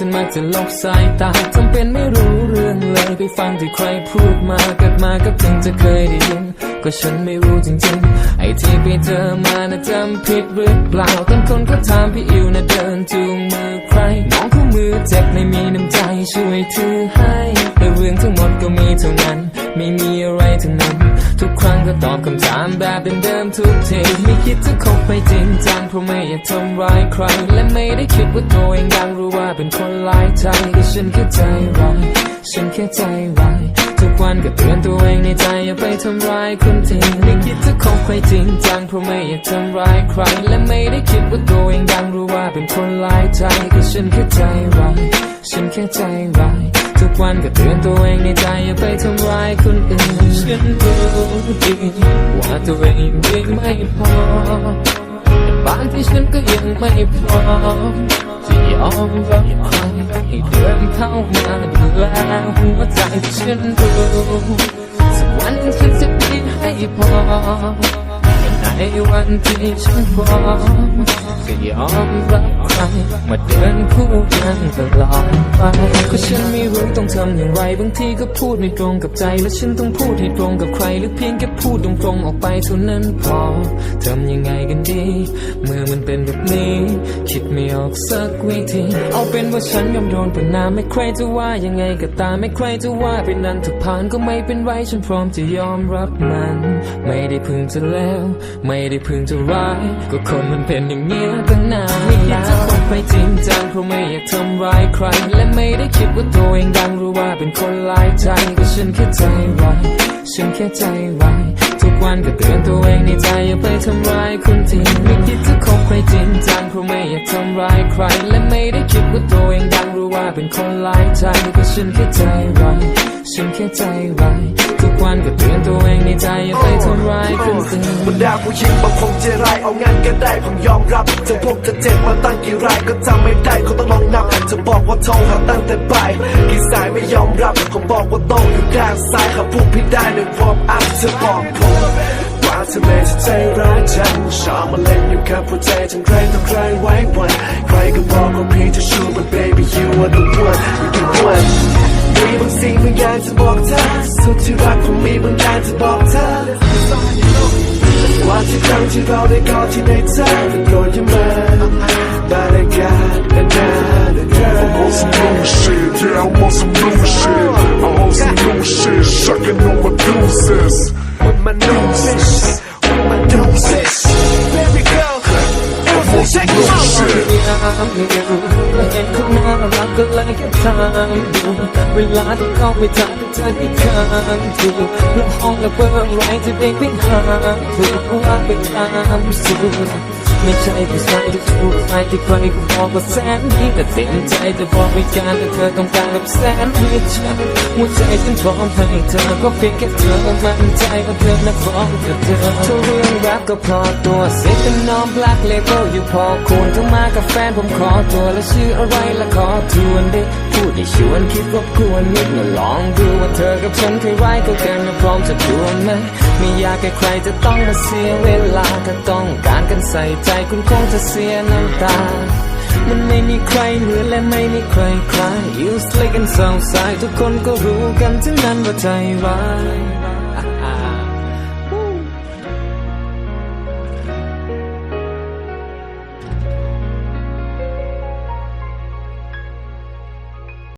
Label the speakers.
Speaker 1: ฉันมักจะลบสายตาทำเป็นไม่รู้เรื่องเลยไปฟังที่ใครพูดมาเกิดมาก็เพิ่งจะเคยได้ยิน ก็ฉันไม่รู้จริงๆ ไอ้ที่ไปเจอมานะจำผิดหรือเปล่าต้นคนก็ถามพี่อิวนะเดินจูงมือใครน้องคู่มือเจ็บไม่มีน้ำใจช่วยถือให้แต่เรื่องทั้งหมดก็มีเท่านั้น ไม่มีอะไรทั้งนั้น ทุกครั้งก็ตอบคำถามแบบเดิมๆทุกทีไม่คิดจะคบไปจริงจังเพราะไม่อยากทำร้ายใคร และไม่ได้คิดว่าตัวเองดังรู้ว่าเป็นคนหลายใจแต่ฉันแค่ใจร้ายฉันแค่ใจร้ายทุกวันก็เตือนตัวเองในใจอย่าไปทำร้ายคนจริงไม่คิดจะคบไปจริงจังเพราะไม่อยากทำร้ายใคร และไม่ได้คิดว่าตัวเองดังรู้ว่าเป็นคนหลายใจก็ฉันแค่ใจร้ายฉันแค่ใจร้าย ทุกวันก็เตือนตัวเองในใจอย่าไปทำร้ายคนอื่นฉันรู้ดีว่าตัวเองยังไม่พอบางที่ฉันก็ยังไม่พร้อมจะยอมรับใครให้เดินเข้ามาดูแลหัวใจฉันรู้สักวันฉันจะมีให้พอ ในวันที่ฉันพร้อมจะยอมรับใครมาเดินคู่กันตลอดไปก็ฉันไม่รู้ต้องทำอย่างไร บางทีก็พูดไม่ตรงกับใจ และฉันต้องพูดให้ตรงกับใคร หรือเพียงแค่พูดตรงๆออกไปเท่านั้นพอทำยังไงกันดี เมื่อมันเป็นแบบนี้ คิดไม่ออกสักวิธี เอาเป็นว่าฉันยอมโดนประนามไม่ใครจะว่ายังไงก็ตามไม่ใครจะว่าเป็นนันถผ่านก็ไม่เป็นไรฉันพร้อมจะยอมรับมัน ไม่ได้พึงจะแล้วไม่ได้พึงจะร้าย ก็คนมันเป็นอย่างเงี้ยตั้งนานไม่คิดจะคบไปจริงจังเพราะไม่อยากทำร้ายใคร และไม่ได้คิดว่าตัวเองดังหรือว่าเป็นคนหลายใจก็ฉันแค่ใจร้ายฉันแค่ใจร้ายทุกวันก็เตือนตัวเองในใจอย่าไปทำร้ายคนจริงไม่คิดจะคบไปจริงจังเพราะไม่อยากทำร้ายใคร และไม่ได้คิดว่าตัวเองดังหรู้ว่าเป็นคนหลายใจก็ฉันแค่ใจร้ายฉันแค่ใจร้ายทุกวันก็เตือนตัวเองในใจอย่าไปทำร้ายคนอื่น
Speaker 2: บรรดาผู้หญิงบางคงใจร้ายเอางั้นก็ได้ผมยอมรับถึงพวกจะเจ็บมาตั้งกี่รายก็จำไม่ได้เขาต้องลองนับจะบอกว่าโทรหาตั้งแต่บ่ายกี่สายไม่ยอมรับเขาบอกว่าโต้อยู่ข้างซ้ายเขาพูดผิดได้ในวอร์มอัพ เธอบอกผมว่าเธอไม่ใช่ใจร้ายจังชอบมาเล่นอยู่กับหัวใจทั้งใครต่องใครไว้วันใครก็บอกว่าพี่จะชูมัน baby you are the one you the one มีบางสิ่งบางอย่างจะบอกเธอสุดที่รักผมมีบางอย่างจะบอกเธอว่าที่ครั้งที่เราได้กอดที่ในใจเป็นโปรดอย่ามาบรรยากาศ
Speaker 3: my
Speaker 2: noses With my noses Baby girl
Speaker 3: I'm on some new shit.
Speaker 1: เห็นเขาน่ารักก็เลยแค่ทางดูเวลาที่เขาไม่ทันเธอที่ข้างถูกแล้วห้องและเบอร์อะไรจะเด้ไปหาถูกว่าไปตามสูตร ไม่ใช่ผู้ชายที่ถูกใครที่ใครก็บอกว่าแสนดีแต่เต็มใจจะบอกไม่การแต่เธอต้องการแบบแสนดีฉันหัวใจฉันพร้อมให้เธอก็เพียงแค่เธอมั่นใจว่าเธอน่ะพร้อมกับเธอถ้าเรื่องรักก็พอตัวเสียเป็นน้อง black label อยู่พอควรต้องมากับแฟนผมขอตัวแล้วชื่ออะไรละขอทวนได้ พูดให้ชวนคิดรบกวนนิดมาลองดูว่าเธอกับฉันเคยไว้ก็กันนะพร้อมจะดวลไหมไม่อยากให้ใครจะต้องมาเสียเวลาถ้าต้องการกันใส่ใจคุณคงจะเสียน้ำตา มันไม่มีใครเหมือนและไม่มีใครคล้าย You slick and so sad ทุกคนก็รู้กันทั้งนั้นว่าใจร้าย